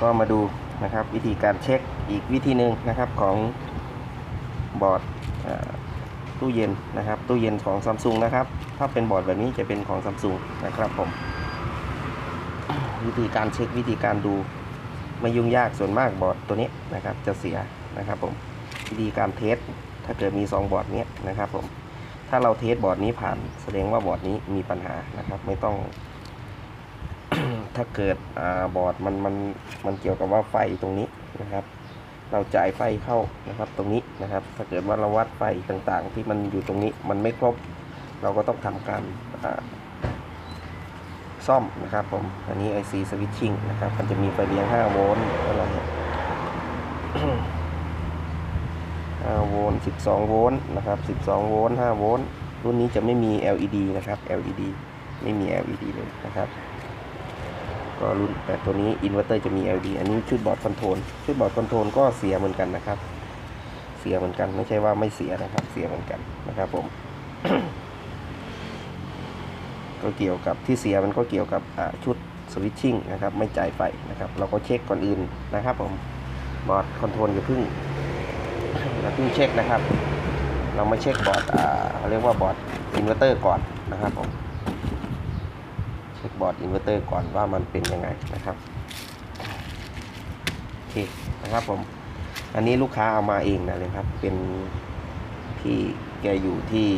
ก็มาดูนะครับวิธีการเช็คอีกวิธีหนึ่งนะครับของบอร์ดตู้เย็นนะครับตู้เย็นของซัมซุงนะครับถ้าเป็นบอร์ดแบบนี้จะเป็นของซัมซุงนะครับผมวิธีการเช็ควิธีการดูไม่ยุ่งยากส่วนมากบอร์ดตัวนี้นะครับจะเสียนะครับผมวิธีการเทสถ้าเกิดมี 2 บอร์ดนี้นะครับผมถ้าเราเทสบอร์ดนี้ผ่านแสดงว่าบอร์ดนี้มีปัญหานะครับไม่ต้อง ถ้าเกิดอาบอร์ดมันมันมันเกี่ยวกับว่าไฟตรงนี้นะครับ เราจ่ายไฟเข้านะครับตรงนี้นะครับ ถ้าเกิดว่าเราวัดไฟต่างๆ ที่มันอยู่ตรงนี้มันไม่ครบ เราก็ต้องทำการซ่อมนะครับผม อันนี้ IC switching นะครับ มันจะมีไฟเลี้ยง 5 โวลต์อะไร5โวลต์ 12 โวลต์นะครับ 12 โวลต์ 5 โวลต์ รุ่นนี้จะไม่มี LED นะครับ LED ไม่มี LED เลยนะครับ ก็รุ่นแต่ตัวนี้อินเวอร์เตอร์จะมี LED อันนี้ชุดบอร์ดคอนโทรลชุดบอร์ดคอนโทรลก็เสียเหมือนกันนะครับ เสียเหมือนกันไม่ใช่ว่าไม่เสียนะครับ เสียเหมือนกันนะครับผม ก็เกี่ยวกับที่เสียมันก็เกี่ยวกับชุดสวิตชิ่งนะครับ ไม่จ่ายไฟนะครับ เราก็เช็คก่อนอื่นนะครับ ผมบอร์ดคอนโทรลอย่าเพิ่งอย่าเพิ่งเช็คนะครับ เรามาเช็คบอร์ดอ่าเรียกว่าบอร์ดอินเวอร์เตอร์ก่อนนะครับผม ช็คบอร์ดอินเวอร์เตอร์ก่อนว่ามันเป็นยังไงนะครับโอเคนะครับผม อันนี้ลูกค้าเอามาเองนะเลยครับ เป็นพี่แกอยู่ที่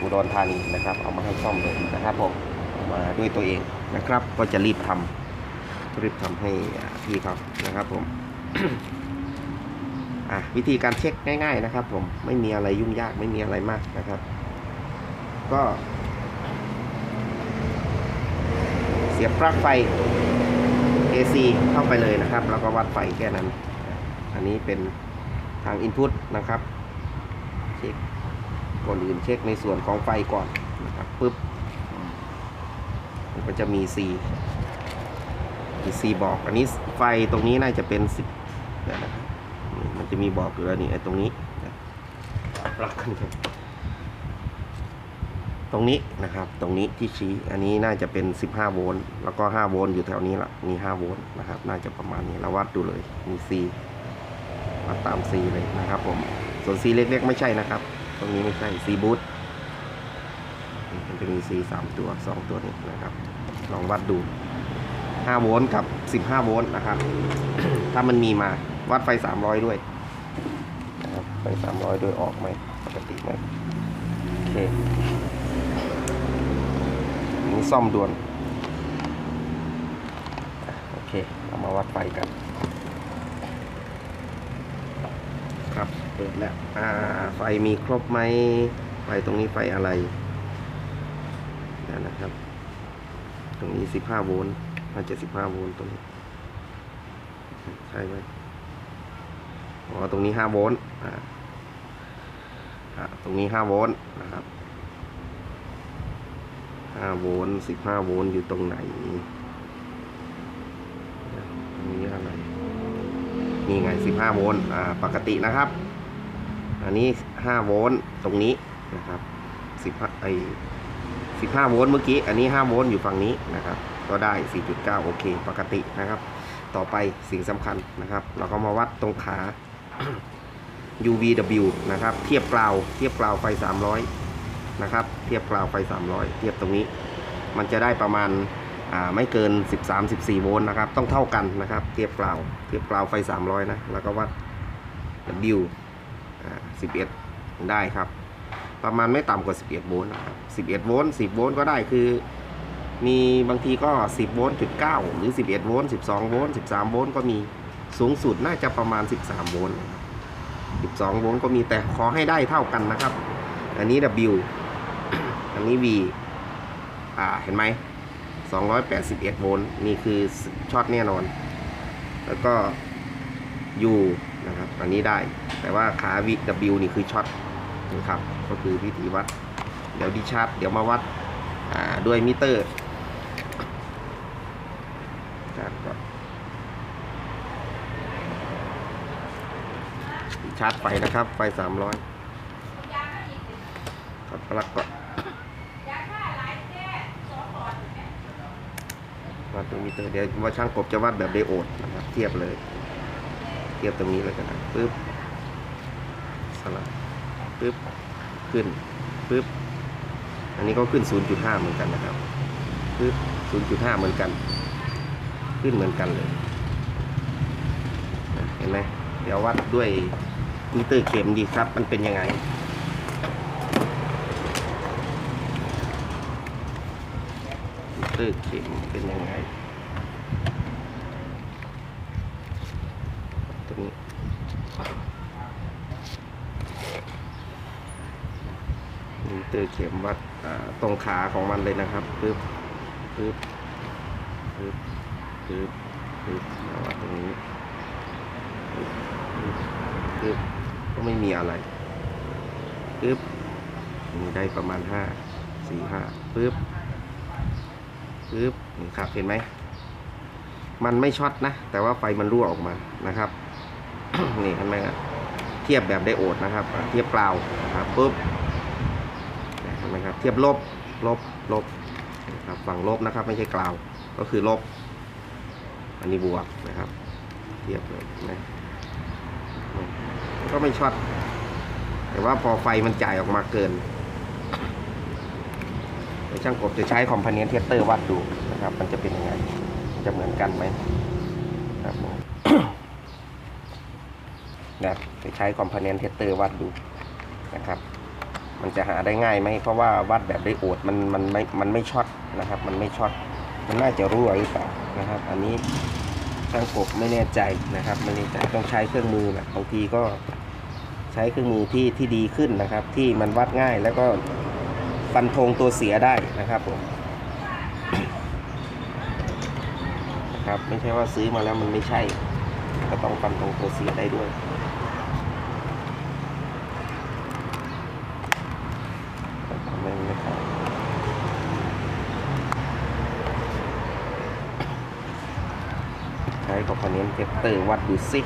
อุดรธานีนะครับ เอามาให้ซ่อมเลยนะครับผมเอามาด้วยตัวเองนะครับ ก็จะรีบทำรีบทำให้พี่เขานะครับผมวิธีการเช็คง่าย ๆนะครับ ผมไม่มีอะไรยุ่งยากไม่มีอะไรมากนะครับ ก็ เสียบปลั๊กไฟ AC เข้าไปเลยนะครับ แล้วก็วัดไฟแค่นั้น อันนี้เป็นทาง Input นะครับ เช็คก่อนอื่นเช็คในส่วนของไฟก่อนนะครับปึ๊บมันก็จะมี C มี C บอก อันนี้ไฟตรงนี้น่าจะเป็น10นะครับมันจะมีบอกอยู่แล้วนี่ไอ้ตรงนี้ปลั๊กกันครับ ตรงนี้นะครับ ตรงนี้ที่ชี้อันนี้น่าจะเป็น 15 โวลต์แล้วก็ 5 โวลต์อยู่แถวนี้ละมี 5 โวลต์นะครับ น่าจะประมาณนี้เราวัดดูเลยมี C วัดตาม C เลยนะครับผมส่วน C เล็กๆ ไม่ใช่นะครับ ตรงนี้ไม่ใช่ C บูทมันจะมี C 3 ตัว 2 ตัวนี้นะครับ ลองวัดดู 5 โวลต์กับ 15 โวลต์นะครับ ถ้ามันมีมาวัดไฟ 300 ด้วยนะครับไฟ 300 ด้วยออกไหมปกติไหมโอเค ซ่อมด่วน โอเค เรามาวัดไฟกัน ครับ เปิดแล้ว อ่า ไฟมีครบไหม ไฟตรงนี้ไฟอะไรนั่นนะครับ ตรงนี้ 15 โวลต์น่าจะ15 โวลต์ตรงนี้ ใช่ไหมอ๋อ ตรงนี้ 5 โวลต์ อ่า ตรงนี้ 5 โวลต์นะครับ 5โวลต์15 โวลต์อยู่ตรงไหนตรงนี้อะไรนี่ไง 15 โวลต์อ่าปกตินะครับ อันนี้ 5 โวลต์ตรงนี้นะครับ15ไอ15 โวลต์เมื่อกี้ อันนี้ 5 โวลต์อยู่ฝั่งนี้นะครับ ก็ได้ 4.9 โอเค ปกตินะครับ ต่อไปสิ่งสำคัญนะครับ เราก็มาวัดตรงขา UVW นะครับ เทียบกราว เทียบกราวไฟ 300 นะครับ เทียบกราวไฟ 300 เทียบตรงนี้ มันจะได้ประมาณาไม่เกิน 13-14 โวลต์นะครับ ต้องเท่ากันนะครับ เทียบกราว เทียบกราวไฟ 300 นะ แล้วก็วัด W 11 ได้ครับ ประมาณไม่ต่ำกว่า 11 โวลต์นะครับ 11 โวลต์ 10 โวลต์ก็ได้คือ มีบางทีก็ 10 โวลต์จุด9หรือ 11 โวลต์ 12 โวลต์ 13 โวลต์ก็มี สูงสุดน่าจะประมาณ 13 โวลต์12 โวลต์ก็มีแต่ขอให้ได้เท่ากันนะครับ อันนี้ W นนี้ V อ่าเห็นไหม281โวลต์นี่คือช็อตแน่นอน แล้วก็ U นะครับอันนี้ได้ แต่ว่าขา V W นี่คือช็อตนะครับ ก็คือวิธีวัด เดี๋ยวดิชาร์จเดี๋ยวมาวัดอ่าด้วยมิเตอร์ชาร์จก่อนชาร์จไฟนะครับ ไฟ 300ถอดปลั๊กก่อน วัดด้วมิเตอร์เดี๋ยวว่าช่างกบจะวัดแบบไดโอดนะครับเทียบเลย เทียบตรงนี้เลยกันนะปึ๊บสลับปึ๊บขึ้นปึ๊บอันนี้ก็ขึ้น 0.5 เหมือนกันนะครับปึ๊บ0.5 เหมือนกัน ขึ้นเหมือนกันเลยเห็นไหมเดี๋ยววัดด้วยมิเตอร์เข็มดีครับ มันเป็นยังไง มิเต อร์เข็มเป็นยังไงตรงนี้มิเตอร์เข็มวัดตรงขาของมันเลยนะครับปึ๊บปึ๊บปึ๊บปึ๊บปึ๊บมาวัดตรงนี้ปึ๊บก็ไม่มีอะไรปึ๊บมีได้ประมาณห้าสี่ห้าปึ๊บ ปึ๊บนี่ครับเห็นไหม มันไม่ช็อตนะ แต่ว่าไฟมันรั่วออกมานะครับ นี่เห็นไหมครับเทียบแบบไดโอดนะครับ เทียบเปล่าครับปุ๊บเห็นไหมครับ เทียบลบลบลบนะครับฝั่งลบนะครับ ไม่ใช่กล่าวก็คือลบ อันนี้บวกนะครับ เทียบเลยนไหมก็ไม่ช็อตแต่ว่าพอไฟมันจ่ายออกมาเกิน ดี๋ยวช่างกบจะใช้คอมพานีเทสเตอร์วัดดูนะครับ มันจะเป็นยังไง จะเหมือนกันไหมครับผมนะครับจะใช้คอมพานีเทสเตอร์วัดดูนะครับ มันจะหาได้ง่ายไหมเพราะว่าวัดแบบไดโอดมันมันไม่มันไม่ช็อตนะครับ มันไม่ช็อตมันน่าจะรั่วหรือเปล่านะครับ อันนี้ช่างกบไม่แน่ใจนะครับไม่แน่ใจต้องใช้เครื่องมือนะบางทีก็ใช้เครื่องมือที่ที่ดีขึ้นนะครับ ที่มันวัดง่ายแล้วก็ ฟันธงตัวเสียได้นะครับผมนะครับไม่ใช่ว่าซื้อมาแล้วมันไม่ใช่ ก็ต้องฟันธงตัวเสียได้ด้วยไม่ไม่เข้าใช้คอมโพเนนต์เทสเตอร์วัดดูซิ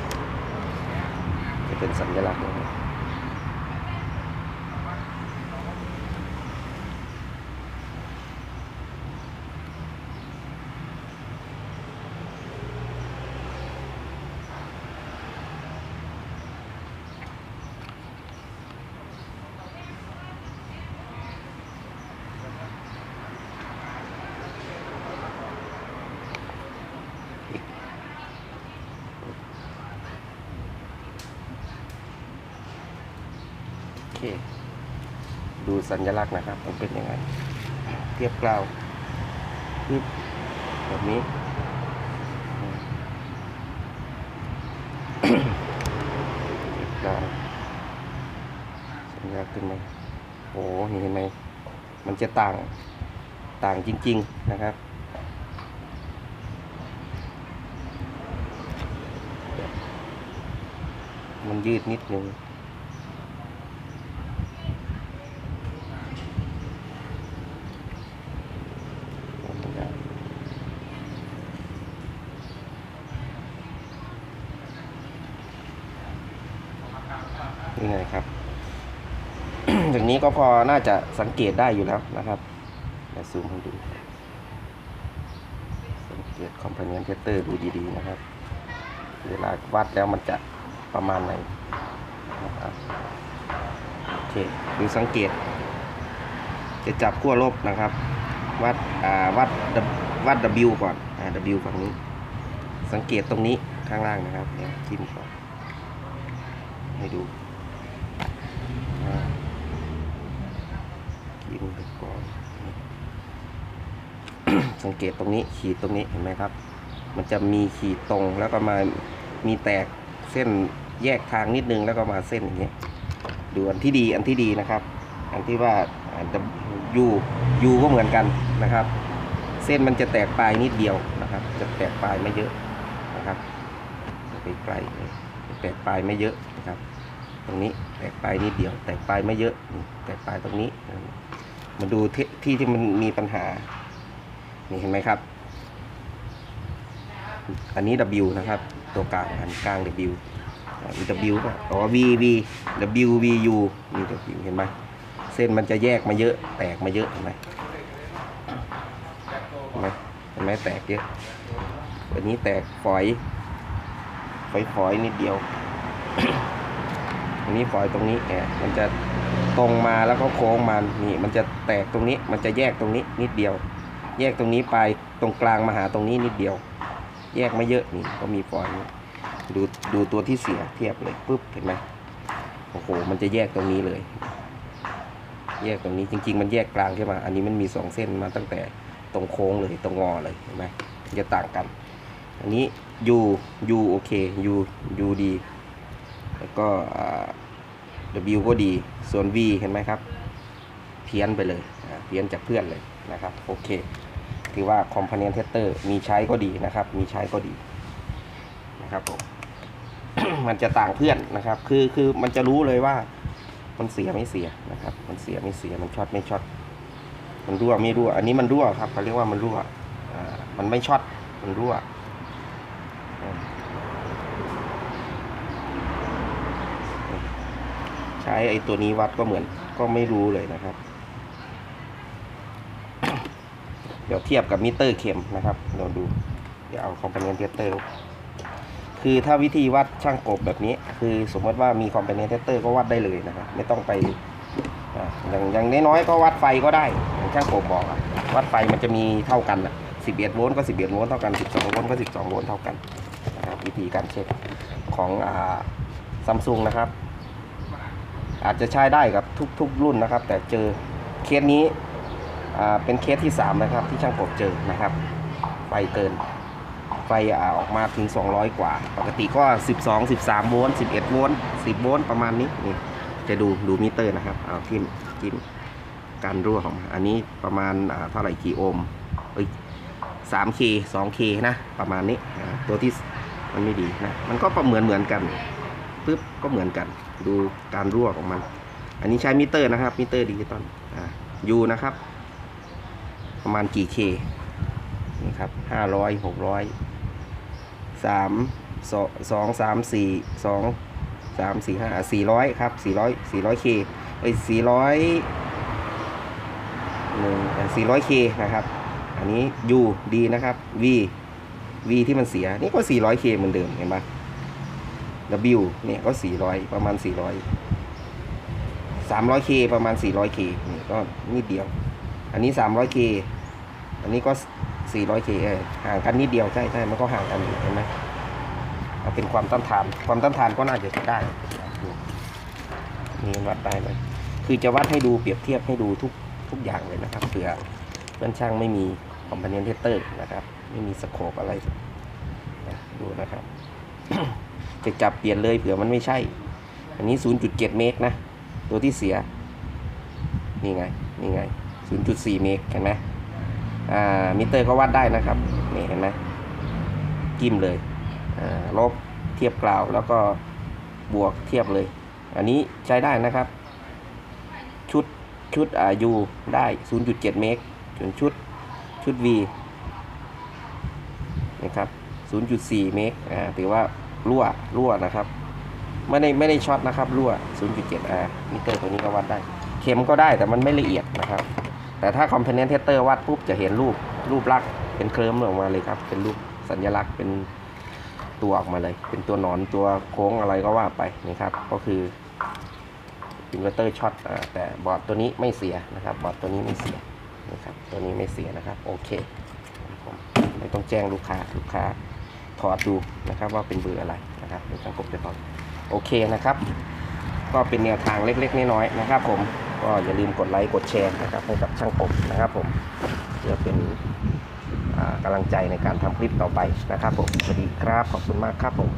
จะเป็นสัญลักษณ์นะครับ โอเค ดู สัญลักษณ์นะครับ มันเป็นยังไง เทียบกล่าวปึ๊บแบบนี้ เทียบกล่าวสัญลักษณ์ขึ้นไหมโอ้นี่เห็นไหมมันจะต่างต่างจริง ๆ นะครับมันยืดนิดนึง นี่ไงครับอย่างนี้ก็พอน่าจะสังเกตได้อยู่แล้วนะครับเดี๋ยวซูมให้ดู สังเกตคอมเพานีเทสเตอร์ดูดีๆนะครับ เวลาวัดแล้วมันจะประมาณไหนนะครับโอเคดูสังเกต จะจับขั้วลบนะครับ วัดอ่าวัดวัด W ก่อนอ่า W ฝั่งนี้ สังเกตตรงนี้ข้างล่างนะครับเดี๋ยวจิ้มก่อนให้ดูอ่า จิ้มไปก่อนสังเกตตรงนี้ขีดตรงนี้เห็นไหมครับ มันจะมีขีดตรงแล้วก็มามีแตกเส้นแยกทางนิดนึงแล้วก็มาเส้นอย่างเงี้ยดูอันที่ดีอันที่ดีนะครับ อันที่ว่ายูยูก็เหมือนกันนะครับ เส้นมันจะแตกปลายนิดเดียวนะครับ จะแตกปลายไม่เยอะนะครับไปไกลแตกปลายไม่เยอะนะครับ ตรงนี้แตกปลายนิดเดียว แตกปลายไม่เยอะแตกปลายตรงนี้ มาดูที่ที่ที่มันมีปัญหา นี่เห็นไหมครับ อันนี้ W นะครับ ตัวกลางอันกลาง W มี W ป่ะอ๋อ V V W V U มี W เห็นไหมเส้นมันจะแยกมาเยอะ แตกมาเยอะเห็นไหมเห็นไหมอันนี้ไหมแตกเยอะตัวนี้แตกฝอย ฝอยฝอยนิดเดียว อันนี้ฝอยตรงนี้แอบมันจะ ตรงมาแล้วก็โค้งมานี่มันจะแตกตรงนี้ มันจะแยกตรงนี้นิดเดียว แยกตรงนี้ไปตรงกลางมาหาตรงนี้นิดเดียว แยกไม่เยอะนี่ก็มีฝอยนี่ดูดูตัวที่เสียเทียบเลยปุ๊บเห็นไหมโอ้โหมันจะแยกตรงนี้เลย แยกตรงนี้จริง ๆ มันแยกกลางใช่ไหมอันนี้มันมีสองเส้นมาตั้งแต่ตรงโค้งเลยตรงงอเลยเห็นไหมจะต่างกัน อันนี้ U U โอเค U U ดีแล้วก็อ่า W ก็ดีส่วน V เห็นไหมครับ เพี้ยนไปเลยเพี้ยนจากเพื่อนเลยนะครับโอเคถือว่า Component Tester มีใช้ก็ดีนะครับ มีใช้ก็ดีนะครับผมมันจะต่างเพื่อนนะครับ คือคือมันจะรู้เลยว่า มันเสียไม่เสียนะครับ มันเสียไม่เสียมันช็อตไม่ช็อตมันรั่วไม่รั่ว อันนี้มันรั่วครับเขาเรียกว่ามันรั่วอ่ามันไม่ช็อตมันรั่ว ช้ไอ้ตัวนี้วัดก็เหมือนก็ไม่รู้เลยนะครับ เดี๋ยวเทียบกับมิเตอร์เข็มนะครับเราดู เดี๋ยวเอาคอมเพนเทเตอร์คือถ้าวิธีวัดช่างกบแบบนี้ คือสมมติว่ามีคอมเพนเทเตอร์ก็วัดได้เลยนะครับ ไม่ต้องไปอย่างอย่างน้อยๆก็วัดไฟก็ได้อย่างช่างกบบอกวัดไฟมันจะมีเท่ากันอะ11โวลต์ก็ 11โวลต์เท่ากัน 12โวลต์ก็ 12โวลต์เท่ากันนะครับวิธีการเช็คของอ่าซัมซุงนะครับ อาจจะใช้ได้กับทุกทุกรุ่นนะครับ แต่เจอเคสนี้เป็นเคสที่ 3 นะครับ ที่ช่างกบเจอนะครับ ไฟเกิน ไฟอออกมาถึง 200 กว่า ปกติก็ 12 13 โวลต์ 11 โวลต์ 10 โวลต์ประมาณนี้นี่จะดูดูมิเตอร์นะครับเอาทิมจิ้มการรั่วของอันนี้ประมาณเท่าไหร่กี่โอห์มเอ้ย 3K 2K นะ ประมาณนี้ตัวที่มันไม่ดีนะ มันก็ประเหมือนเหมือนกัน ปึ๊บก็เหมือนกัน ดูการรั่วของมัน อันนี้ใช้มิเตอร์นะครับมิเตอร์ดิจิตอลอ่ายูนะครับ ประมาณกี่เคนี่ครับห้าร้อยหกร้อยสามสองสองสามสี่สองสามสี่ห้าสี่ร้อยครับสี่ร้อยสี่ร้อยเคไอ้สี่ร้อยหนึ่งสี่ร้อยเคนะครับ อันนี้ U ดีนะครับ V V ที่มันเสีย นี่ก็ 400K เหมือนเดิมเห็นปะ W เนี่ยก็ 400 ประมาณ 400 300K ประมาณ 400K นี่ก็นิดเดียว อันนี้ 300K อันนี้ก็ 400K เออห่างกันนิดเดียว ใช่ใช่มันก็ห่างกันเห็นไหมเอาเป็นความต้านทาน ความต้านทานก็น่าจะได้นี่วัดได้เลยคือจะวัดให้ดูเปรียบเทียบให้ดูทุกทุกอย่างเลยนะครับเผื่อเพื่อนช่างไม่มีคอมเพ n เนนเทเตอร์นะครับ ไม่มีสโคปอะไรดูนะครับ จะจับเปลี่ยนเลยเผื่อมันไม่ใช่ อันนี้ 0.7 เมกนะ ตัวที่เสีย นี่ไง นี่ไง 0.4 เมกเห็นไหมอ่า มิเตอร์ก็วัดได้นะครับ นี่เห็นไหมจิ้มเลย อ่า ลบเทียบกราวแล้วก็บวกเทียบเลย อันนี้ใช้ได้นะครับ ชุดชุดอ่า U ได้ 0.7 เมกส่วนชุดชุด V นะครับ 0.4 เมกอ่าถือว่ารั่วรั่วนะครับ ไม่ได้ไม่ได้ช็อตนะครับรั่ว 0.7 R มิเตอร์ตัวนี้ก็วัดได้ เข็มก็ได้แต่มันไม่ละเอียดนะครับ แต่ถ้า Component Tester วัดปุ๊บจะเห็นรูปรูปลักษณ์เป็นเคลิ้มออกมาเลยครับ เป็นรูปสัญลักษณ์เป็นตัวออกมาเลย เป็นตัวหนอนตัวโค้งอะไรก็ว่าไปนะครับ ก็คืออินเวอร์เตอร์ช็อตแต่บอร์ดตัวนี้ไม่เสียนะครับ บอร์ดตัวนี้ไม่เสียนะครับ ตัวนี้ไม่เสียนะครับ โอเค ผมไม่ต้องแจ้งลูกค้าลูกค้า ถอดดูนะครับว่าเป็นเบอร์อะไรนะครับเดี๋ยวช่างกบจะถอดโอเคนะครับ ก็เป็นแนวทางเล็กๆน้อยๆนะครับ ผมก็อย่าลืมกดไลค์กดแชร์นะครับให้กับช่างกบนะครับ ผมเพื่อเป็นอ่ากำลังใจในการทำคลิปต่อไปนะครับผมสวัสดีครับขอบคุณมากครับผม